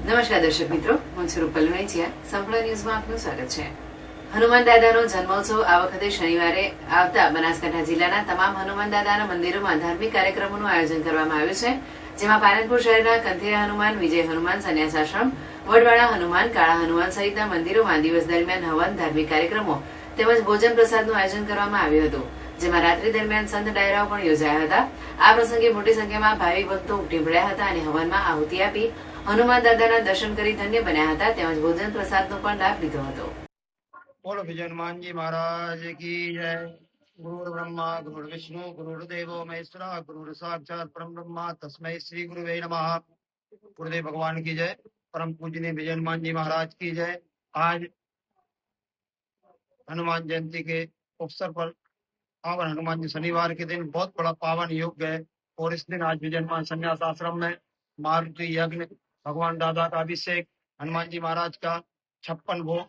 નમસ્કાર દર્શક મિત્રો, હું સ્વરૂપ રૂપલ સંપૂર્ણ ન્યૂઝમાં આપનું સ્વાગત છે. હનુમાન દાદાનો જન્મોત્સવ આ વખતે શનિવારે આવતા બનાસકાંઠા જિલ્લાના તમામ હનુમાન દાદાના મંદિરોમાં ધાર્મિક કાર્યક્રમોનું આયોજન કરવામાં આવ્યું છે, જેમાં પાલનપુર શહેરના કંથેરા હનુમાન, વિજય હનુમાન સંન્યાસ આશ્રમ વડવાડા હનુમાન, કાળા હનુમાન સહિતના મંદિરોમાં દિવસ દરમિયાન હવન ધાર્મિક કાર્યક્રમો તેમજ ભોજન પ્રસાદનું આયોજન કરવામાં આવ્યું હતું. જેમાં રાત્રિ દરમિયાન સંત ડાયરાઓ પણ યોજાયા હતા આ પ્રસંગે મોટી સંખ્યામાં ભાવિક ભક્તો ઉમટી પડ્યા હતા અને હવનમાં આહુતિ આપી હનુમાન દાદાના દર્શન કરી ધન્ય બન્યા હતા તેમજ ભોજન પ્રસાદનો પણ લાભ લીધો હતો બોલો વિજય હનુમાનજી મહારાજ કી જય ગુરુ બ્રહ્મા ગુરુ વિષ્ણુ ગુરુ દેવો મહેશ્વરા ગુરુ સાક્ષાત પરમ બ્રહ્મા તસ્મૈ શ્રી ગુરુવે નમઃ गुरुदेव भगवान की जय परम पूजनीय विजय हनुमान जी महाराज की जय आज हनुमान जयंती के अवसर पर पावन हनुमान जी शनिवार के दिन बहुत बड़ा पावन योग है और इस दिन आज भी हनुमान संन्यास आश्रम में मारुति यज्ञ, भगवान दादा का अभिषेक, हनुमान जी महाराज का छप्पन भोग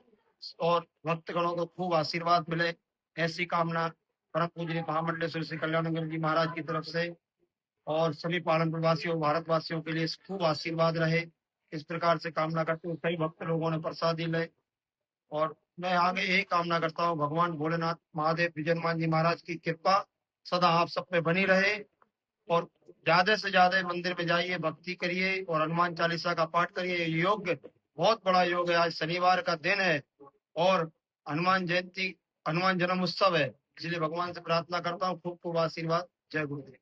और भक्तगणों को खूब आशीर्वाद मिले। ऐसी कामना परम पूजनीय महामंडलेश्वर श्री कल्याणगढ़ जी महाराज की तरफ़ से और सभी पालनपुर वासियों भारतवासियों के लिए खूब आशीर्वाद रहे। इस प्रकार से कामना करते हुए कई भक्त लोगों ने प्रसादी ले और मैं आगे यही कामना करता हूँ, भगवान भोलेनाथ महादेव, विजय हनुमान जी महाराज की कृपा सदा आप सब पे बनी रहे और ज़्यादा से ज़्यादा मंदिर में जाइए, भक्ति करिए और हनुमान चालीसा का पाठ करिए। योग बहुत बड़ा योग है। आज शनिवार का दिन है और हनुमान जयंती, हनुमान जन्म उत्सव है। इसलिए भगवान से प्रार्थना करता हूँ, खूब खूब आशीर्वाद। जय गुरुदेव।